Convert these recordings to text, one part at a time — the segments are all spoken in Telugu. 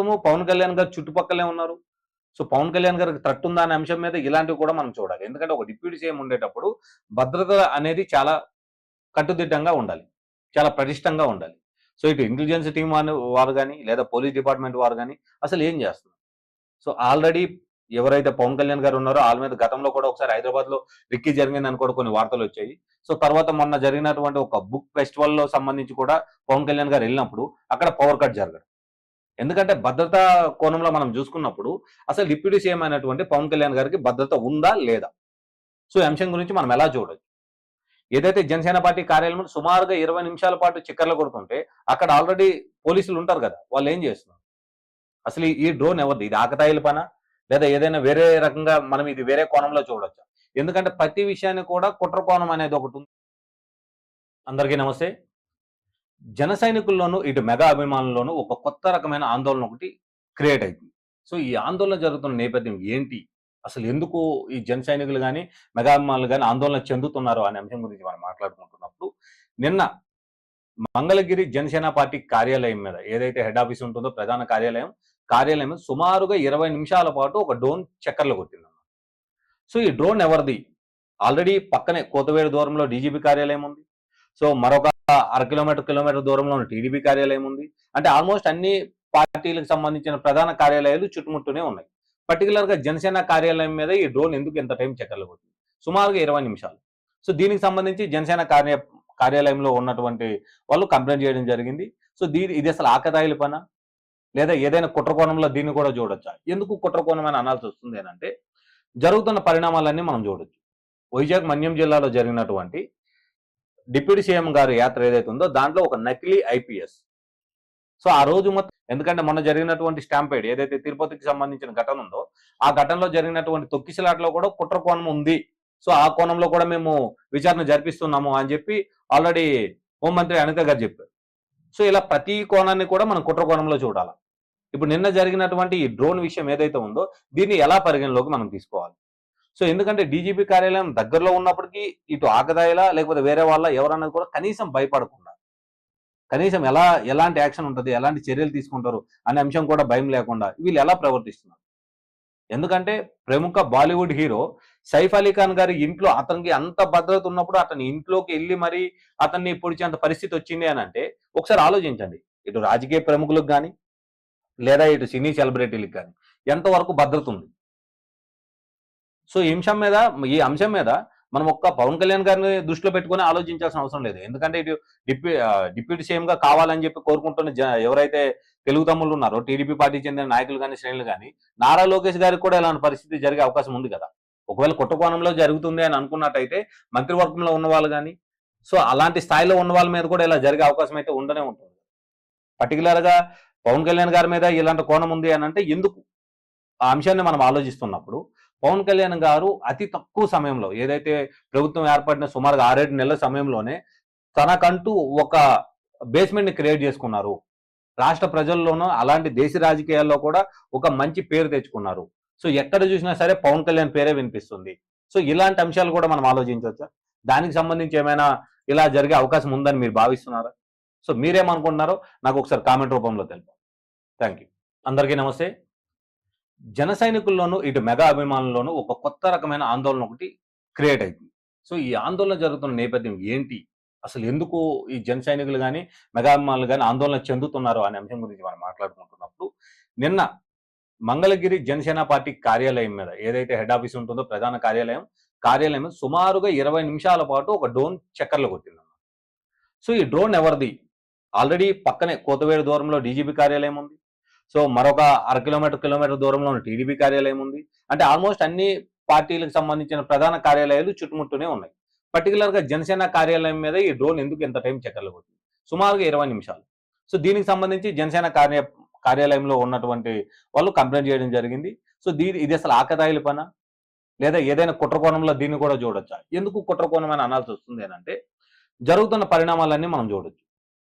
మొత్తము పవన్ కళ్యాణ్ గారు చుట్టుపక్కలే ఉన్నారు. సో పవన్ కళ్యాణ్ గారికి థ్రెట్ ఉందా అనే అంశం మీద ఇలాంటివి కూడా మనం చూడాలి. ఎందుకంటే ఒక డిప్యూటీ సీఎం ఉండేటప్పుడు భద్రత అనేది చాలా కట్టుదిట్టంగా ఉండాలి. చాలా పటిష్టంగా ఉండాలి. సో ఇటు ఇంటెలిజెన్స్ టీం వారు వారు కానీ లేదా పోలీస్ డిపార్ట్మెంట్ వారు కానీ అసలు ఏం చేస్తున్నారు? సో ఆల్రెడీ ఎవరైతే పవన్ కళ్యాణ్ గారు ఉన్నారో వాళ్ళ మీద గతంలో కూడా ఒకసారి హైదరాబాద్లో రిక్కీ జరిగిందని కూడా కొన్ని వార్తలు వచ్చాయి. సో తర్వాత మొన్న జరిగినటువంటి ఒక బుక్ ఫెస్టివల్లో సంబంధించి కూడా పవన్ కళ్యాణ్ గారు వెళ్ళినప్పుడు అక్కడ పవర్ కట్ జరగడం. ఎందుకంటే భద్రతా కోణంలో మనం చూసుకున్నప్పుడు అసలు డిప్యూటీ సీఎం అయినటువంటి పవన్ కళ్యాణ్ గారికి భద్రత ఉందా లేదా? సో ఈ అంశం గురించి మనం ఎలా చూడొచ్చు? ఏదైతే జనసేన పార్టీ కార్యాలయం సుమారుగా ఇరవై నిమిషాల పాటు చిక్కర్లు కొడుతుంటే అక్కడ ఆల్రెడీ పోలీసులు ఉంటారు కదా వాళ్ళు ఏం చేస్తున్నారు? అసలు ఈ- డ్రోన్ ఎవరిది? ఇది ఆకతాయిల పన? లేదా ఏదైనా వేరే రకంగా మనం ఇది వేరే కోణంలో చూడొచ్చు? ఎందుకంటే ప్రతి విషయాన్ని కూడా కుట్ర కోణం అనేది ఒకటి ఉంది. అందరికీ నమస్తే. జన సైనికుల్లోనూ ఇటు మెగా అభిమానుల్లోనూ ఒక కొత్త రకమైన ఆందోళన ఒకటి క్రియేట్ అయింది. సో ఈ ఆందోళన జరుగుతున్న నేపథ్యం ఏంటి? అసలు ఎందుకు ఈ జన సైనికులు కానీ మెగా అభిమానులు కానీ ఆందోళన చెందుతున్నారు అనే అంశం గురించి మనం మాట్లాడుకుంటున్నప్పుడు నిన్న మంగళగిరి జనసేన పార్టీ కార్యాలయం మీద ఏదైతే హెడ్ ఆఫీస్ ఉంటుందో ప్రధాన కార్యాలయం కార్యాలయం సుమారుగా ఇరవై నిమిషాల పాటు ఒక డ్రోన్ చక్కర్లు కొట్టిందన్నమాట. సో ఈ డ్రోన్ ఎవరిది? ఆల్రెడీ పక్కనే కోతవేడు దూరంలో డీజీపీ కార్యాలయం ఉంది. సో మరొక అర కిలోమీటర్ కిలోమీటర్ దూరంలో ఉన్న టీడీపీ కార్యాలయం ఉంది. అంటే ఆల్మోస్ట్ అన్ని పార్టీలకు సంబంధించిన ప్రధాన కార్యాలయాలు చుట్టుముట్టూనే ఉన్నాయి. పర్టికులర్గా జనసేన కార్యాలయం మీద ఈ డ్రోన్ ఎందుకు ఎంత టైం చెక్కలేకపోతుంది సుమారుగా ఇరవై నిమిషాలు. సో దీనికి సంబంధించి జనసేన కార్య కార్యాలయంలో ఉన్నటువంటి వాళ్ళు కంప్లైంట్ చేయడం జరిగింది. సో దీని ఇది అసలు ఆకతాయిల పన? లేదా ఏదైనా కుట్రకోణంలో దీన్ని కూడా చూడొచ్చా? ఎందుకు కుట్రకోణం అని అనాల్సి వస్తుంది అని అంటే జరుగుతున్న పరిణామాలన్నీ మనం చూడొచ్చు. వైజాగ్ మన్యం జిల్లాలో జరిగినటువంటి డిప్యూటీ సీఎం గారి యాత్ర ఏదైతే ఉందో దాంట్లో ఒక నకిలీ ఐపీఎస్. సో ఆ రోజు మొత్తం ఎందుకంటే మొన్న జరిగినటువంటి స్టాంపేడ్ ఏదైతే తిరుపతికి సంబంధించిన ఘటన ఉందో ఆ ఘటనలో జరిగినటువంటి తొక్కిసలాట్లో కూడా కుట్ర కోణం ఉంది. సో ఆ కోణంలో కూడా మేము విచారణ జరిపిస్తున్నాము అని చెప్పి ఆల్రెడీ హోంమంత్రి అనిత గారు చెప్పారు. సో ఇలా ప్రతి కోణాన్ని కూడా మనం కుట్ర కోణంలో చూడాలి. ఇప్పుడు నిన్న జరిగినటువంటి ఈ డ్రోన్ విషయం ఏదైతే ఉందో దీన్ని ఎలా పరిగణలోకి మనం తీసుకోవాలి? సో ఎందుకంటే డీజీపీ కార్యాలయం దగ్గరలో ఉన్నప్పటికీ ఇటు ఆకదాయిలా లేకపోతే వేరే వాళ్ళ ఎవరన్నది కూడా కనీసం భయపడకుండా కనీసం ఎలా ఎలాంటి యాక్షన్ ఉంటుంది ఎలాంటి చర్యలు తీసుకుంటారు అనే అంశం కూడా భయం లేకుండా వీళ్ళు ఎలా ప్రవర్తిస్తున్నారు? ఎందుకంటే ప్రముఖ బాలీవుడ్ హీరో సైఫ్ అలీ ఖాన్ గారి ఇంట్లో అతనికి అంత భద్రత ఉన్నప్పుడు అతని ఇంట్లోకి వెళ్ళి మరి అతన్ని పొడిచేంత పరిస్థితి వచ్చింది అని అంటే ఒకసారి ఆలోచించండి. ఇటు రాజకీయ ప్రముఖులకు కానీ లేదా ఇటు సినీ సెలబ్రిటీలకు కానీ ఎంతవరకు భద్రత ఉంది? సో ఈ అంశం మీద ఈ అంశం మీద మనం ఒక్క పవన్ కళ్యాణ్ గారిని దృష్టిలో పెట్టుకొని ఆలోచించాల్సిన అవసరం లేదు. ఎందుకంటే ఇటు డిప్యూ డిప్యూటీ సీఎం గా కావాలని చెప్పి కోరుకుంటున్న జ- ఎవరైతే తెలుగు తమ్ముళ్ళు ఉన్నారో టీడీపీ పార్టీ చెందిన నాయకులు కానీ శ్రేణులు కానీ నారా లోకేష్ గారికి కూడా ఇలాంటి పరిస్థితి జరిగే అవకాశం ఉంది కదా. ఒకవేళ కుట్రకోణంలో జరుగుతుంది అని అనుకున్నట్టయితే మంత్రివర్గంలో ఉన్న వాళ్ళు కానీ సో అలాంటి స్థాయిలో ఉన్న వాళ్ళ మీద కూడా ఇలా జరిగే అవకాశం అయితే ఉండనే ఉంటుంది. పర్టికులర్గా పవన్ కళ్యాణ్ గారి మీద ఇలాంటి కోణం ఉంది అని అంటే ఎందుకు? ఆ అంశాన్ని మనం ఆలోచిస్తున్నప్పుడు పవన్ కళ్యాణ్ గారు అతి తక్కువ సమయంలో ఏదైతే ప్రభుత్వం ఏర్పడిన సుమారుగా ఆరేడు నెలల సమయంలోనే తనకంటూ ఒక బేస్మెంట్ని క్రియేట్ చేసుకున్నారు. రాష్ట్ర ప్రజల్లోనూ అలాంటి దేశ రాజకీయాల్లో కూడా ఒక మంచి పేరు తెచ్చుకున్నారు. సో ఎక్కడ చూసినా సరే పవన్ కళ్యాణ్ పేరే వినిపిస్తుంది. సో ఇలాంటి అంశాలు కూడా మనం ఆలోచించవచ్చా? దానికి సంబంధించి ఏమైనా ఇలా జరిగే అవకాశం ఉందని మీరు భావిస్తున్నారా? సో మీరేమనుకుంటున్నారో నాకు ఒకసారి కామెంట్ రూపంలో తెలుపు థ్యాంక్ యూ అందరికీ నమస్తే. జన సైనికుల్లోనూ ఇటు మెగా అభిమానుల్లోనూ ఒక కొత్త రకమైన ఆందోళన ఒకటి క్రియేట్ అయింది. సో ఈ ఆందోళన జరుగుతున్న నేపథ్యం ఏంటి? అసలు ఎందుకు ఈ జన సైనికులు కానీ మెగా అభిమానులు కానీ ఆందోళన చెందుతున్నారు అనే అంశం గురించి మనం మాట్లాడుకుంటున్నప్పుడు నిన్న మంగళగిరి జనసేన పార్టీ కార్యాలయం మీద ఏదైతే హెడ్ ఆఫీస్ ఉంటుందో ప్రధాన కార్యాలయం కార్యాలయం మీద సుమారుగా ఇరవై నిమిషాల పాటు ఒక డ్రోన్ చక్కర్లు కొట్టిందన్నమాట. సో ఈ డ్రోన్ ఎవరిది? ఆల్రెడీ పక్కనే కోతవేడు దూరంలో డీజీపీ కార్యాలయం ఉంది. సో మరొక అర కిలోమీటర్ కిలోమీటర్ దూరంలో ఉన్న టీడీపీ కార్యాలయం ఉంది. అంటే ఆల్మోస్ట్ అన్ని పార్టీలకు సంబంధించిన ప్రధాన కార్యాలయాలు చుట్టుముట్టూనే ఉన్నాయి. పర్టికులర్గా జనసేన కార్యాలయం మీద ఈ డ్రోన్ ఎందుకు ఎంత టైం చక్కర్లు పోతుంది సుమారుగా ఇరవై నిమిషాలు. సో దీనికి సంబంధించి జనసేన కార్య కార్యాలయంలో ఉన్నటువంటి వాళ్ళు కంప్లైంట్ చేయడం జరిగింది. సో దీని ఇది అసలు ఆకతాయిల పన? లేదా ఏదైనా కుట్రకోణంలో దీన్ని కూడా చూడొచ్చా? ఎందుకు కుట్రకోణం అని అనాల్సి వస్తుంది అని అంటే జరుగుతున్న పరిణామాలన్నీ మనం చూడొచ్చు.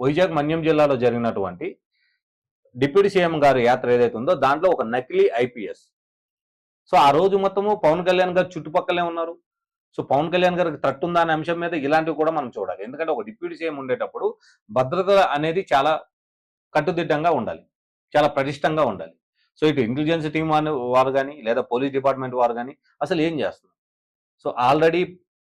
వైజాగ్ మన్యం జిల్లాలో జరిగినటువంటి డిప్యూటీ సీఎం గారు యాత్ర ఏదైతే ఉందో దాంట్లో ఒక నకిలీ ఐపీఎస్. సో ఆ రోజు మొత్తము పవన్ కళ్యాణ్ గారు చుట్టుపక్కలే ఉన్నారు. సో పవన్ కళ్యాణ్ గారికి థ్రెట్ ఉందా అనే అంశం మీద ఇలాంటివి కూడా మనం చూడాలి. ఎందుకంటే ఒక డిప్యూటీ సీఎం ఉండేటప్పుడు భద్రత అనేది చాలా కట్టుదిట్టంగా ఉండాలి. చాలా పటిష్టంగా ఉండాలి. సో ఇటు ఇంటెలిజెన్స్ టీం వారు కానీ లేదా పోలీస్ డిపార్ట్మెంట్ వారు కానీ అసలు ఏం చేస్తున్నారు? సో ఆల్రెడీ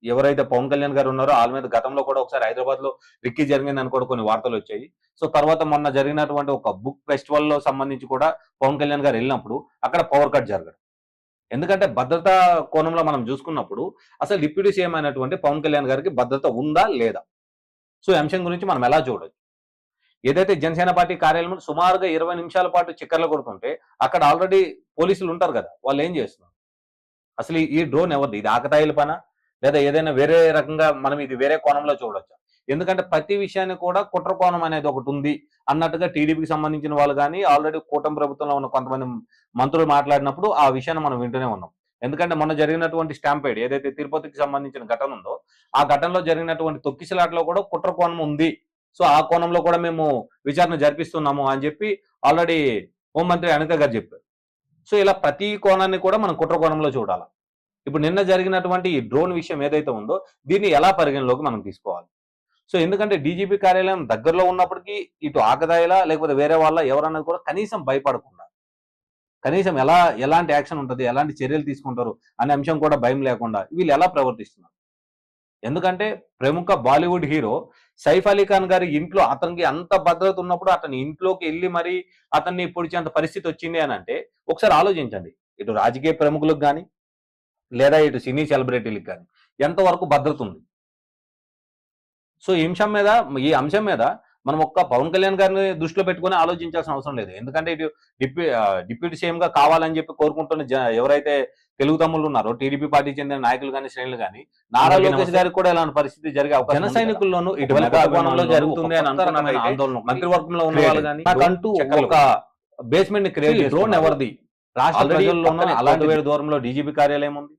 ఎవరైతే పవన్ కళ్యాణ్ గారు ఉన్నారో వాళ్ళ మీద గతంలో కూడా ఒకసారి హైదరాబాద్లో రిక్కీ జరిగిందని కూడా కొన్ని వార్తలు వచ్చాయి. సో తర్వాత మొన్న జరిగినటువంటి ఒక బుక్ ఫెస్టివల్లో సంబంధించి కూడా పవన్ కళ్యాణ్ గారు వెళ్ళినప్పుడు అక్కడ పవర్ కట్ జరగడం ఎందుకంటే భద్రతా కోణంలో మనం చూసుకున్నప్పుడు అసలు డిప్యూటీ సీఎం అయినటువంటి పవన్ కళ్యాణ్ గారికి భద్రత ఉందా లేదా? సో ఈ అంశం గురించి మనం ఎలా చూడొచ్చు? ఏదైతే జనసేన పార్టీ కార్యాలయం సుమారుగా ఇరవై నిమిషాల పాటు చిక్కర్లు కొడుతుంటే అక్కడ ఆల్రెడీ పోలీసులు ఉంటారు కదా వాళ్ళు ఏం చేస్తున్నారు? అసలు ఈ- డ్రోన్ ఎవరిది? ఇది ఆకతాయిల పనా? లేదా ఏదైనా వేరే రకంగా మనం ఇది వేరే కోణంలో చూడొచ్చు. ఎందుకంటే ప్రతి విషయాన్ని కూడా కుట్ర కోణం అనేది ఒకటి ఉంది. అన్నట్టుగా టీడీపీకి సంబంధించిన వాళ్ళు కానీ ఆల్రెడీ కూటమి ప్రభుత్వంలో ఉన్న కొంతమంది మంత్రులు మాట్లాడినప్పుడు ఆ విషయాన్ని మనం వింటూనే ఉన్నాం. ఎందుకంటే మొన్న జరిగినటువంటి స్టాంపేడ్ ఏదైతే తిరుపతికి సంబంధించిన ఘటన ఉందో ఆ ఘటనలో జరిగినటువంటి తొక్కిసలాట్లో కూడా కుట్ర కోణం ఉంది. సో ఆ కోణంలో కూడా మేము విచారణ జరిపిస్తున్నాము అని చెప్పి ఆల్రెడీ హోంమంత్రి అనిత గారు చెప్పారు. సో ఇలా ప్రతి కోణాన్ని కూడా మనం కుట్ర కోణంలో చూడాలి? ఇప్పుడు నిన్న జరిగినటువంటి ఈ డ్రోన్ విషయం ఏదైతే ఉందో దీన్ని ఎలా పరిగణలోకి మనం తీసుకోవాలి? సో ఎందుకంటే డీజీపీ కార్యాలయం దగ్గరలో ఉన్నప్పటికీ ఇటు ఆకదాయిలా లేకపోతే వేరే వాళ్ళ ఎవరన్నది కూడా కనీసం భయపడకుండా కనీసం ఎలా ఎలాంటి యాక్షన్ ఉంటుంది ఎలాంటి చర్యలు తీసుకుంటారు అనే అంశం కూడా భయం లేకుండా వీళ్ళు ఎలా ప్రవర్తిస్తున్నారు? ఎందుకంటే ప్రముఖ బాలీవుడ్ హీరో సైఫ్ అలీ ఖాన్ గారి ఇంట్లో అతనికి అంత భద్రత ఉన్నప్పుడు అతని ఇంట్లోకి వెళ్ళి మరి అతన్ని పొడిచేంత పరిస్థితి వచ్చింది అని అంటే ఒకసారి ఆలోచించండి. ఇటు రాజకీయ ప్రముఖులకు కానీ లేదా ఇటు సినీ సెలబ్రిటీలకు కానీ ఎంతవరకు భద్రత ఉంది? సో ఈ అంశం మీద ఈ అంశం మీద మనం ఒక్క పవన్ కళ్యాణ్ గారిని దృష్టిలో పెట్టుకొని ఆలోచించాల్సిన అవసరం లేదు. ఎందుకంటే ఇటు డిప్యూ డిప్యూటీ సీఎం గా కావాలని చెప్పి కోరుకుంటున్న ఎవరైతే తెలుగు తమ్ముళ్ళు ఉన్నారో టీడీపీ పార్టీ చెందిన నాయకులు కానీ శ్రేణులు కానీ నారా లోకేష్. గారికి కూడా ఇలాంటి పరిస్థితి జరిగే అవకాశం జన సైనికుల్లోనూ ఇటు ఒకవేళ మెగా కోణంలో అభిమానుల్లో జరుగుతుంది అని ఆందోళన మంత్రివర్గంలో ఉన్న వాళ్ళు. కానీ నాకు నాకంటూ ఒక బేస్మెంట్ క్రియేట్ డ్రోన్ డ్రోన్ ఎవరు ఎవరిది? రాష్ట్ర ప్రజల్లోనూ అలాంటి దూరంలో డీజీపీ కార్యాలయం ఉంది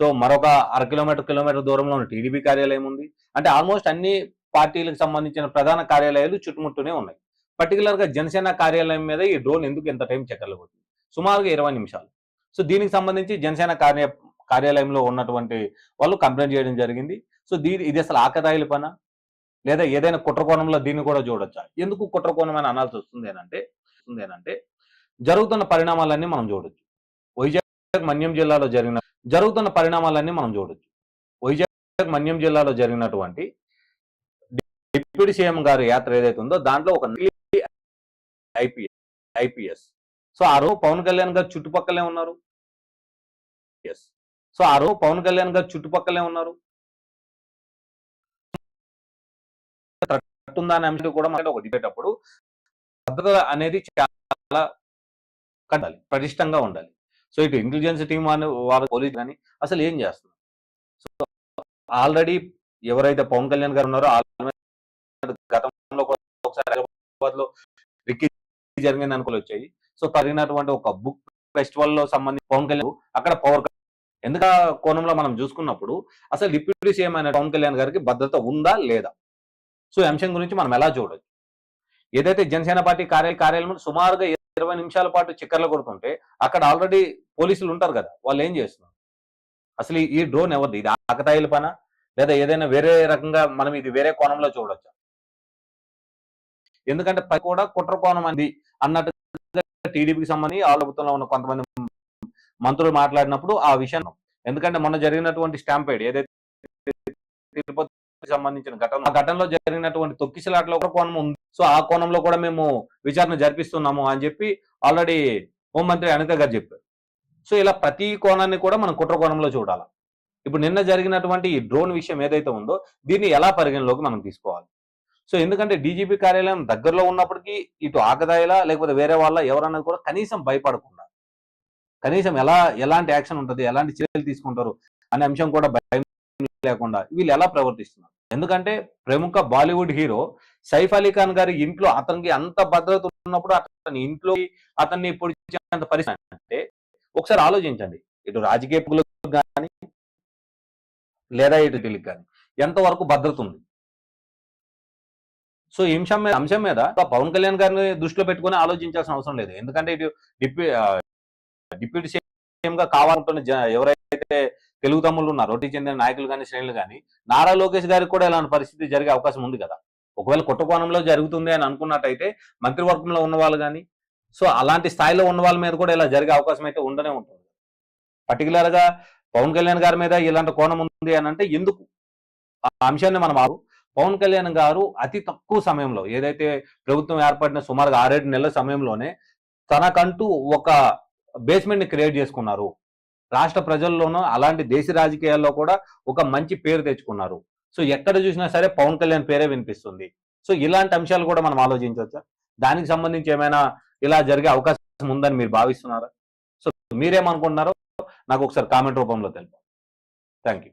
సో మరొక అర కిలోమీటర్ కిలోమీటర్ దూరంలో టీడీపీ కార్యాలయం ఉంది అంటే ఆల్మోస్ట్ అన్ని పార్టీలకు సంబంధించిన ప్రధాన కార్యాలయాలు చుట్టుముట్టూనే ఉన్నాయి. పర్టికులర్గా జనసేన కార్యాలయం మీద ఈ డ్రోన్ ఎందుకు ఎంత టైం చెక్కర్లు కొట్టింది సుమారుగా ఇరవై నిమిషాలు. సో దీనికి సంబంధించి జనసేన కార్య కార్యాలయంలో ఉన్నటువంటి వాళ్ళు కంప్లైంట్ చేయడం జరిగింది. సో దీని ఇది అసలు ఆకతాయిల పన? లేదా ఏదైనా కుట్రకోణంలో దీన్ని కూడా చూడొచ్చా? ఎందుకు కుట్రకోణం అని అనాల్సి వస్తుంది అని అంటే జరుగుతున్న పరిణామాలన్నీ మనం చూడొచ్చు. వైజాగ్ మన్యం జిల్లాలో జరిగిన జరుగుతున్న పరిణామాలన్నీ మనం చూడొచ్చు. వైజాగ్ మన్యం జిల్లాలో జరిగినటువంటి డిప్యూటీ సీఎం గారి యాత్ర ఏదైతే ఉందో దాంట్లో ఒక ఐపీఎస్ ఐపీఎస్. సో ఆ రోజు పవన్ కళ్యాణ్ గారు చుట్టుపక్కలే ఉన్నారు. ఎస్. సో ఆ రోజు పవన్ కళ్యాణ్ గారు చుట్టుపక్కలే ఉన్నారు. ఉందా అనే అంశం కూడా మనకి ఒక డిబేట్ అప్పుడు. భద్రత అనేది చాలా కట్టాలి పటిష్టంగా ఉండాలి. సో ఇటు ఇంటెలిజెన్స్ టీం అని వారు పోలీస్ కానీ అసలు ఏం చేస్తున్నారు? సో ఆల్రెడీ ఎవరైతే పవన్ కళ్యాణ్ గారు ఉన్నారో గతంలో కూడా ఒకసారి హైదరాబాద్లో రిక్కీ జరిగింది అనుకోలు వచ్చాయి. సో తగినటువంటి ఒక బుక్ ఫెస్టివల్లో సంబంధించి పవన్ కళ్యాణ్ అక్కడ పవర్ ఎందుక కోణంలో మనం చూసుకున్నప్పుడు అసలు డిప్యూటీ సీఎం అయిన పవన్ కళ్యాణ్ గారికి భద్రత ఉందా లేదా? సో ఈ అంశం గురించి మనం ఎలా చూడొచ్చు? ఏదైతే జనసేన పార్టీ కార్యాలయ కార్యాలయం సుమారుగా ఇరవై నిమిషాల పాటు చిక్కర్లు కొడుతుంటే అక్కడ ఆల్రెడీ పోలీసులు ఉంటారు కదా వాళ్ళు ఏం చేస్తున్నారు? అసలు ఈ- డ్రోన్ ఎవరిది? ఇది ఆకతాయిల పన? లేదా ఏదైనా వేరే రకంగా మనం ఇది వేరే కోణంలో చూడొచ్చు? ఎందుకంటే పై కూడా కుట్ర కోణం అంది అన్నట్టుగా టీడీపీకి సంబంధించి ఆ ప్రభుత్వంలో ఉన్న కొంతమంది మంత్రులు మాట్లాడినప్పుడు ఆ విషయం. ఎందుకంటే మొన్న జరిగినటువంటి స్టాంపేడ్ ఏదైతే తిరుపతి సంబంధించిన ఘటన ఆ ఘటనలో జరిగినటువంటి తొక్కిసలాట్లో ఒక కోణం ఉంది. సో ఆ కోణంలో కూడా మేము విచారణ జరిపిస్తున్నాము అని చెప్పి ఆల్రెడీ హోంమంత్రి అనిత గారు చెప్పారు. సో ఇలా ప్రతి కోణాన్ని కూడా మనం కుట్ర కోణంలో చూడాలి. ఇప్పుడు నిన్న జరిగినటువంటి ఈ డ్రోన్ విషయం ఏదైతే ఉందో దీన్ని ఎలా పరిగణలోకి మనం తీసుకోవాలి? సో ఎందుకంటే డీజీపీ కార్యాలయం దగ్గరలో ఉన్నప్పటికీ ఇటు ఆకదాయిలా లేకపోతే వేరే వాళ్ళ ఎవరన్నది కూడా కనీసం భయపడకుండా కనీసం ఎలా ఎలాంటి యాక్షన్ ఉంటుంది ఎలాంటి చర్యలు తీసుకుంటారు అనే అంశం కూడా భయం లేకుండా వీళ్ళు ఎలా ప్రవర్తిస్తున్నారు? ఎందుకంటే ప్రముఖ బాలీవుడ్ హీరో సైఫ్ అలీ ఖాన్ గారి ఇంట్లో అతనికి అంత భద్రత ఉన్నప్పుడు అతని ఇంట్లో అతన్ని పొడిచేంత పరిస్థితి అంటే ఒకసారి ఆలోచించండి. ఇటు రాజకీయ ప్రముఖులకు కానీ లేదా ఇటు ఢిల్లీకి కానీ ఎంతవరకు భద్రత ఉంది? సో ఈ అంశం మీద అంశం మీద పవన్ కళ్యాణ్ గారిని దృష్టిలో పెట్టుకుని ఆలోచించాల్సిన అవసరం లేదు. ఎందుకంటే ఇటు డిప్యూ డిప్యూటీ సీఎం గా ఎవరైతే తెలుగు తమ్ముళ్ళు ఉన్నారు. రోటీ చెందిన నాయకులు కానీ శ్రేణులు కానీ నారా లోకేష్ గారికి కూడా ఇలాంటి పరిస్థితి జరిగే అవకాశం ఉంది కదా. ఒకవేళ కుట్టకోణంలో జరుగుతుంది అని అనుకున్నట్టయితే మంత్రివర్గంలో ఉన్న వాళ్ళు కానీ సో అలాంటి స్థాయిలో ఉన్న వాళ్ళ మీద కూడా ఇలా జరిగే అవకాశం అయితే ఉండనే ఉంటుంది. పర్టికులర్గా పవన్ కళ్యాణ్ గారి మీద ఇలాంటి కోణం ఉంది అని అంటే ఎందుకు? ఆ అంశాన్ని మనం ఆరు పవన్ కళ్యాణ్ గారు అతి తక్కువ సమయంలో ఏదైతే ప్రభుత్వం ఏర్పడిన సుమారుగా ఆరేడు నెలల సమయంలోనే తనకంటూ ఒక బేస్మెంట్ని క్రియేట్ చేసుకున్నారు. రాష్ట్ర ప్రజల్లోనూ అలాంటి దేశ రాజకీయాల్లో కూడా ఒక మంచి పేరు తెచ్చుకున్నారు. సో ఎక్కడ చూసినా సరే పవన్ కళ్యాణ్ పేరే వినిపిస్తుంది. సో ఇలాంటి అంశాలు కూడా మనం ఆలోచించవచ్చా? దానికి సంబంధించి ఏమైనా ఇలా జరిగే అవకాశం ఉందని మీరు భావిస్తున్నారా? సో మీరేమనుకుంటున్నారో నాకు ఒకసారి కామెంట్ రూపంలో తెలుపు థ్యాంక్ యూ